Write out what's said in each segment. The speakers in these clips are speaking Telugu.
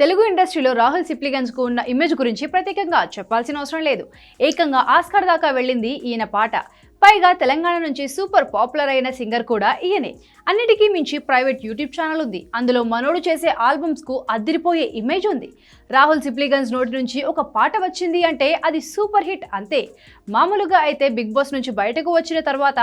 తెలుగు ఇండస్ట్రీలో రాహుల్ సిప్లిగన్స్కు ఉన్న ఇమేజ్ గురించి ప్రత్యేకంగా చెప్పాల్సిన అవసరం లేదు. ఏకంగా ఆస్కార్ దాకా వెళ్ళింది ఈయన పాట. పైగా తెలంగాణ నుంచి సూపర్ పాపులర్ అయిన సింగర్ కూడా ఈయనే. అన్నిటికీ మించి ప్రైవేట్ యూట్యూబ్ ఛానల్ ఉంది. అందులో మనోడు చేసే ఆల్బమ్స్కు అదిరిపోయే ఇమేజ్ ఉంది. రాహుల్ సిప్లిగన్స్ నోటి నుంచి ఒక పాట వచ్చింది అంటే అది సూపర్ హిట్ అంతే. మామూలుగా అయితే బిగ్ బాస్ నుంచి బయటకు వచ్చిన తర్వాత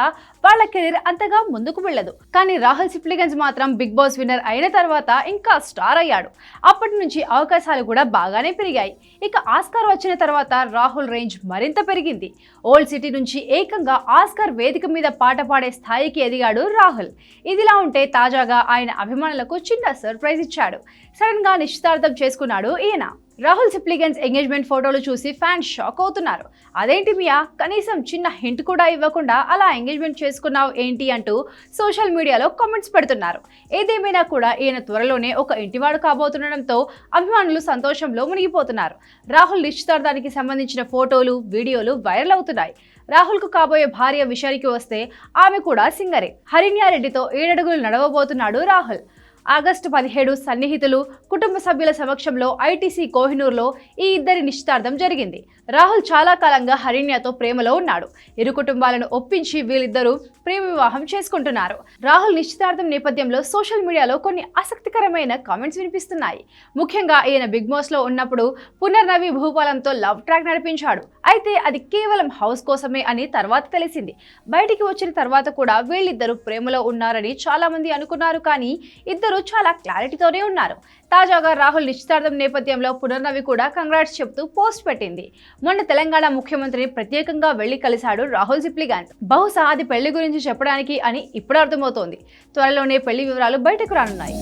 వాళ్ళ కెరీర్ అంతగా ముందుకు వెళ్ళదు. కానీ రాహుల్ సిప్లిగన్స్ మాత్రం బిగ్ బాస్ విన్నర్ అయిన తర్వాత ఇంకా స్టార్ అయ్యాడు. అప్పటి నుంచి అవకాశాలు కూడా బాగానే పెరిగాయి. ఇక ఆస్కార్ వచ్చిన తర్వాత రాహుల్ రేంజ్ మరింత పెరిగింది. ఓల్డ్ సిటీ నుంచి ఏకంగా ఆస్కార్ వేదిక మీద పాట పాడే స్థాయికి ఎదిగాడు రాహుల్. ఇదిలా ఉంటే తాజాగా ఆయన అభిమానులకు చిన్న సర్ప్రైజ్ ఇచ్చాడు. సడన్గా నిశ్చితార్థం చేసుకున్నాడు ఈయన. రాహుల్ సిప్లిగన్స్ ఎంగేజ్మెంట్ ఫోటోలు చూసి ఫ్యాన్స్ షాక్ అవుతున్నారు. అదేంటి మియా? కనీసం చిన్న హింట్ కూడా ఇవ్వకుండా అలా ఎంగేజ్మెంట్ చేసుకున్నావు ఏంటి? అంటూ సోషల్ మీడియాలో కామెంట్స్ పెడుతున్నారు. ఏదేమైనా కూడా ఈయన త్వరలోనే ఒక ఇంటివాడు కాబోతుండడంతో అభిమానులు సంతోషంలో మునిగిపోతున్నారు. రాహుల్ నిశ్చితార్థానికి సంబంధించిన ఫోటోలు వీడియోలు వైరల్ అవుతున్నాయి. రాహుల్కు కాబోయే భార్య విషయానికి వస్తే ఆమె కూడా సింగరే. హరిణ్యారెడ్డితో ఏడడుగులు నడవబోతున్నాడు రాహుల్. ఆగస్టు పదిహేడు సన్నిహితులు కుటుంబ సభ్యుల సమక్షంలో ఐటీసీ కోహినూర్లో ఈ ఇద్దరి నిశ్చితార్థం జరిగింది. రాహుల్ చాలా కాలంగా హరిణ్యతో ప్రేమలో ఉన్నాడు. ఇరు కుటుంబాలను ఒప్పించి వీళ్ళిద్దరూ ప్రేమ వివాహం చేసుకుంటున్నారు. రాహుల్ నిశ్చితార్థం నేపథ్యంలో సోషల్ మీడియాలో కొన్ని ఆసక్తికరమైన కామెంట్స్ వినిపిస్తున్నాయి. ముఖ్యంగా ఈయన బిగ్ బాస్లో ఉన్నప్పుడు పునర్నవి భూపాలంతో లవ్ ట్రాక్ నడిపించాడు. అయితే అది కేవలం హౌస్ కోసమే అని తర్వాత తెలిసింది. బయటికి వచ్చిన తర్వాత కూడా వీళ్ళిద్దరూ ప్రేమలో ఉన్నారని చాలా మంది అనుకున్నారు కానీ ఇద్దరు చాలా క్లారిటీతోనే ఉన్నారు. తాజాగా రాహుల్ నిశ్చితార్థం నేపథ్యంలో పునర్నవి కూడా కంగ్రాట్స్ చెబుతూ పోస్ట్ పెట్టింది. మొన్న తెలంగాణ ముఖ్యమంత్రిని ప్రత్యేకంగా వెళ్ళి కలిశాడు రాహుల్ సిప్లిగాన్ బహుశా అది పెళ్ళి గురించి చెప్పడానికి అని ఇప్పుడు అర్థమవుతోంది. త్వరలోనే పెళ్ళి వివరాలు బయటకు రానున్నాయి.